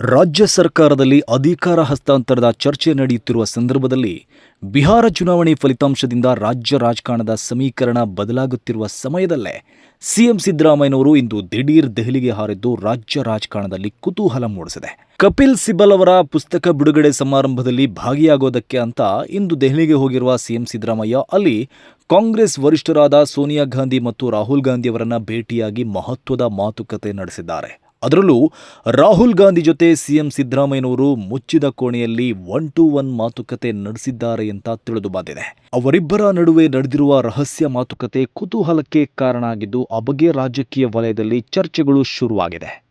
ರಾಜ್ಯ ಸರ್ಕಾರದಲ್ಲಿ ಅಧಿಕಾರ ಹಸ್ತಾಂತರದ ಚರ್ಚೆ ನಡೆಯುತ್ತಿರುವ ಸಂದರ್ಭದಲ್ಲಿ ಬಿಹಾರ ಚುನಾವಣೆ ಫಲಿತಾಂಶದಿಂದ ರಾಜ್ಯ ರಾಜಕಾರಣದ ಸಮೀಕರಣ ಬದಲಾಗುತ್ತಿರುವ ಸಮಯದಲ್ಲೇ ಸಿಎಂ ಸಿದ್ದರಾಮಯ್ಯನವರು ಇಂದು ದಿಢೀರ್ ದೆಹಲಿಗೆ ಹಾರಿದ್ದು ರಾಜ್ಯ ರಾಜಕಾರಣದಲ್ಲಿ ಕುತೂಹಲ ಮೂಡಿಸಿದೆ. ಕಪಿಲ್ ಸಿಬಲ್ ಅವರ ಪುಸ್ತಕ ಬಿಡುಗಡೆ ಸಮಾರಂಭದಲ್ಲಿ ಭಾಗಿಯಾಗೋದಕ್ಕೆ ಅಂತ ಇಂದು ದೆಹಲಿಗೆ ಹೋಗಿರುವ ಸಿಎಂ ಸಿದ್ದರಾಮಯ್ಯ, ಅಲ್ಲಿ ಕಾಂಗ್ರೆಸ್ ವರಿಷ್ಠರಾದ ಸೋನಿಯಾ ಗಾಂಧಿ ಮತ್ತು ರಾಹುಲ್ ಗಾಂಧಿ ಅವರನ್ನ ಭೇಟಿಯಾಗಿ ಮಹತ್ವದ ಮಾತುಕತೆ ನಡೆಸಿದ್ದಾರೆ. ಅದರಲ್ಲೂ ರಾಹುಲ್ ಗಾಂಧಿ ಜೊತೆ ಸಿಎಂ ಸಿದ್ದರಾಮಯ್ಯನವರು ಮುಚ್ಚಿದ ಕೋಣೆಯಲ್ಲಿ ಒನ್ ಟು ಒನ್ ಮಾತುಕತೆ ನಡೆಸಿದ್ದಾರೆ ಅಂತ ತಿಳಿದು ಬಂದಿದೆ. ಅವರಿಬ್ಬರ ನಡುವೆ ನಡೆದಿರುವ ರಹಸ್ಯ ಮಾತುಕತೆ ಕುತೂಹಲಕ್ಕೆ ಕಾರಣ ಆಗಿದ್ದು, ಆ ರಾಜಕೀಯ ವಲಯದಲ್ಲಿ ಚರ್ಚೆಗಳು ಶುರುವಾಗಿದೆ.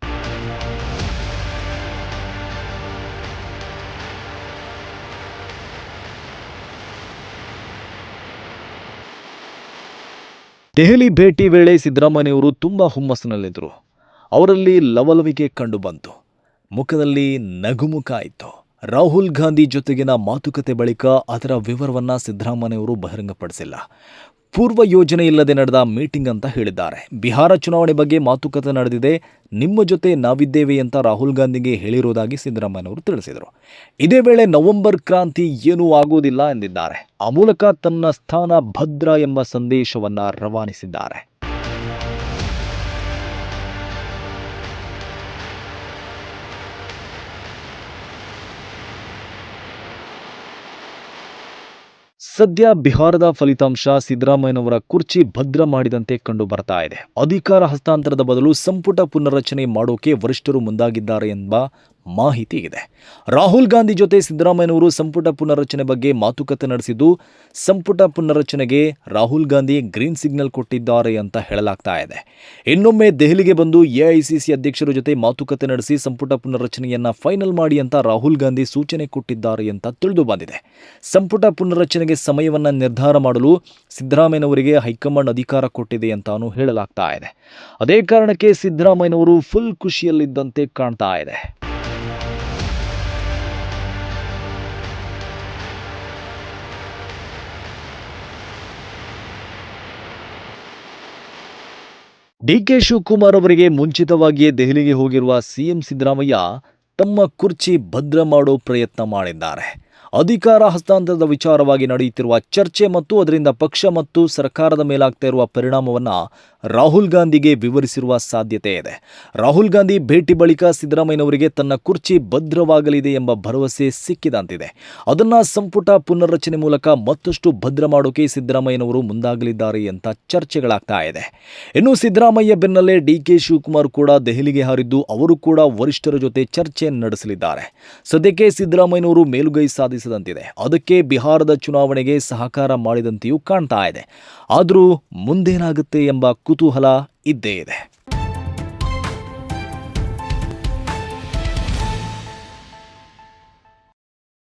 ದೆಹಲಿ ಭೇಟಿ ವೇಳೆ ಸಿದ್ದರಾಮಯ್ಯವರು ತುಂಬಾ ಹುಮ್ಮಸ್ಸಿನಲ್ಲಿದ್ದರು. ಅವರಲ್ಲಿ ಲವಲವಿಕೆ ಕಂಡುಬಂತು. ಮುಖದಲ್ಲಿ ನಗುಮುಖ ಇತ್ತು ರಾಹುಲ್ ಗಾಂಧಿ ಜೊತೆಗಿನ ಮಾತುಕತೆ ಬಳಿಕ ಅದರ ವಿವರವನ್ನ ಸಿದ್ದರಾಮಯ್ಯವರು ಬಹಿರಂಗಪಡಿಸಿಲ್ಲ. ಪೂರ್ವ ಯೋಜನೆ ಇಲ್ಲದೆ ನಡೆದ ಮೀಟಿಂಗ್ ಅಂತ ಹೇಳಿದ್ದಾರೆ. ಬಿಹಾರ ಚುನಾವಣೆ ಬಗ್ಗೆ ಮಾತುಕತೆ ನಡೆದಿದೆ. ನಿಮ್ಮ ಜೊತೆ ನಾವಿದ್ದೇವೆ ಅಂತ ರಾಹುಲ್ ಗಾಂಧಿಗೆ ಹೇಳಿರುವುದಾಗಿ ಸಿದ್ದರಾಮಯ್ಯನವರು ತಿಳಿಸಿದರು. ಇದೇ ವೇಳೆ ನವೆಂಬರ್ ಕ್ರಾಂತಿ ಏನೂ ಆಗುವುದಿಲ್ಲ ಎಂದಿದ್ದಾರೆ. ಆ ಮೂಲಕ ತನ್ನ ಸ್ಥಾನ ಭದ್ರ ಎಂಬ ಸಂದೇಶವನ್ನ ರವಾನಿಸಿದ್ದಾರೆ. ಸದ್ಯ ಬಿಹಾರದ ಫಲಿತಾಂಶ ಸಿದ್ದರಾಮಯ್ಯನವರ ಕುರ್ಚಿ ಭದ್ರ ಮಾಡಿದಂತೆ ಕಂಡು ಬರ್ತಾ ಇದೆ. ಅಧಿಕಾರ ಹಸ್ತಾಂತರದ ಬದಲು ಸಂಪುಟ ಪುನರ್ರಚನೆ ಮಾಡೋಕೆ ವರಿಷ್ಠರು ಮುಂದಾಗಿದ್ದಾರೆ ಎಂಬ ಮಾಹಿತಿ ಇದೆ. ರಾಹುಲ್ ಗಾಂಧಿ ಜೊತೆ ಸಿದ್ದರಾಮಯ್ಯನವರು ಸಂಪುಟ ಪುನರ್ರಚನೆ ಬಗ್ಗೆ ಮಾತುಕತೆ ನಡೆಸಿದ್ದು, ಸಂಪುಟ ಪುನರ್ರಚನೆಗೆ ರಾಹುಲ್ ಗಾಂಧಿ ಗ್ರೀನ್ ಸಿಗ್ನಲ್ ಕೊಟ್ಟಿದ್ದಾರೆ ಅಂತ ಹೇಳಲಾಗ್ತಾ ಇದೆ. ಇನ್ನೊಮ್ಮೆ ದೆಹಲಿಗೆ ಬಂದು ಎಐಸಿಸಿ ಅಧ್ಯಕ್ಷರ ಜೊತೆ ಮಾತುಕತೆ ನಡೆಸಿ ಸಂಪುಟ ಪುನರ್ರಚನೆಯನ್ನ ಫೈನಲ್ ಮಾಡಿ ಅಂತ ರಾಹುಲ್ ಗಾಂಧಿ ಸೂಚನೆ ಕೊಟ್ಟಿದ್ದಾರೆ ಅಂತ ತಿಳಿದು ಬಂದಿದೆ. ಸಂಪುಟ ಪುನರ್ರಚನೆಗೆ ಸಮಯವನ್ನ ನಿರ್ಧಾರ ಮಾಡಲು ಸಿದ್ದರಾಮಯ್ಯನವರಿಗೆ ಹೈಕಮಾಂಡ್ ಅಧಿಕಾರ ಕೊಟ್ಟಿದೆ ಅಂತಾನೂ ಹೇಳಲಾಗ್ತಾ ಇದೆ. ಅದೇ ಕಾರಣಕ್ಕೆ ಸಿದ್ದರಾಮಯ್ಯನವರು ಫುಲ್ ಖುಷಿಯಲ್ಲಿದ್ದಂತೆ ಕಾಣ್ತಾ ಇದೆ. ಡಿಕೆ ಶಿವಕುಮಾರ್ ಅವರಿಗೆ ಮುಂಚಿತವಾಗಿಯೇ ದೆಹಲಿಗೆ ಹೋಗಿರುವ ಸಿಎಂ ಸಿದ್ದರಾಮಯ್ಯ ತಮ್ಮ ಕುರ್ಚಿ ಭದ್ರ ಮಾಡೋ ಪ್ರಯತ್ನ ಮಾಡಿದ್ದಾರೆ. ಅಧಿಕಾರ ಹಸ್ತಾಂತರದ ವಿಚಾರವಾಗಿ ನಡೆಯುತ್ತಿರುವ ಚರ್ಚೆ ಮತ್ತು ಅದರಿಂದ ಪಕ್ಷ ಮತ್ತು ಸರ್ಕಾರದ ಮೇಲಾಗ್ತಾ ಇರುವ ಪರಿಣಾಮವನ್ನ ರಾಹುಲ್ ಗಾಂಧಿಗೆ ವಿವರಿಸಿರುವ ಸಾಧ್ಯತೆ ಇದೆ. ರಾಹುಲ್ ಗಾಂಧಿ ಭೇಟಿ ಬಳಿಕ ಸಿದ್ದರಾಮಯ್ಯನವರಿಗೆ ತನ್ನ ಕುರ್ಚಿ ಭದ್ರವಾಗಲಿದೆ ಎಂಬ ಭರವಸೆ ಸಿಕ್ಕಿದಂತಿದೆ. ಅದನ್ನ ಸಂಪುಟ ಪುನರ್ರಚನೆ ಮೂಲಕ ಮತ್ತಷ್ಟು ಭದ್ರ ಮಾಡೋಕೆ ಸಿದ್ದರಾಮಯ್ಯನವರು ಮುಂದಾಗಲಿದ್ದಾರೆ ಅಂತ ಚರ್ಚೆಗಳಾಗ್ತಾ ಇದೆ. ಇನ್ನು ಸಿದ್ದರಾಮಯ್ಯ ಬೆನ್ನಲ್ಲೇ ಡಿಕೆ ಶಿವಕುಮಾರ್ ಕೂಡ ದೆಹಲಿಗೆ ಹಾರಿದ್ದು ಅವರು ಕೂಡ ವರಿಷ್ಠರ ಜೊತೆ ಚರ್ಚೆ ನಡೆಸಲಿದ್ದಾರೆ. ಸದ್ಯಕ್ಕೆ ಸಿದ್ದರಾಮಯ್ಯನವರು ಮೇಲುಗೈ ಸಾಧಿಸಿದಂತಿದೆ ಅದಕ್ಕೆ ಬಿಹಾರದ ಚುನಾವಣೆಗೆ ಸಹಕಾರ ಮಾಡಿದಂತೆಯೂ ಕಾಣ್ತಾ ಇದೆ. ಆದರೂ ಮುಂದೇನಾಗುತ್ತೆ ಎಂಬ ಕುತೂಹಲ ಇದ್ದೇ ಇದೆ.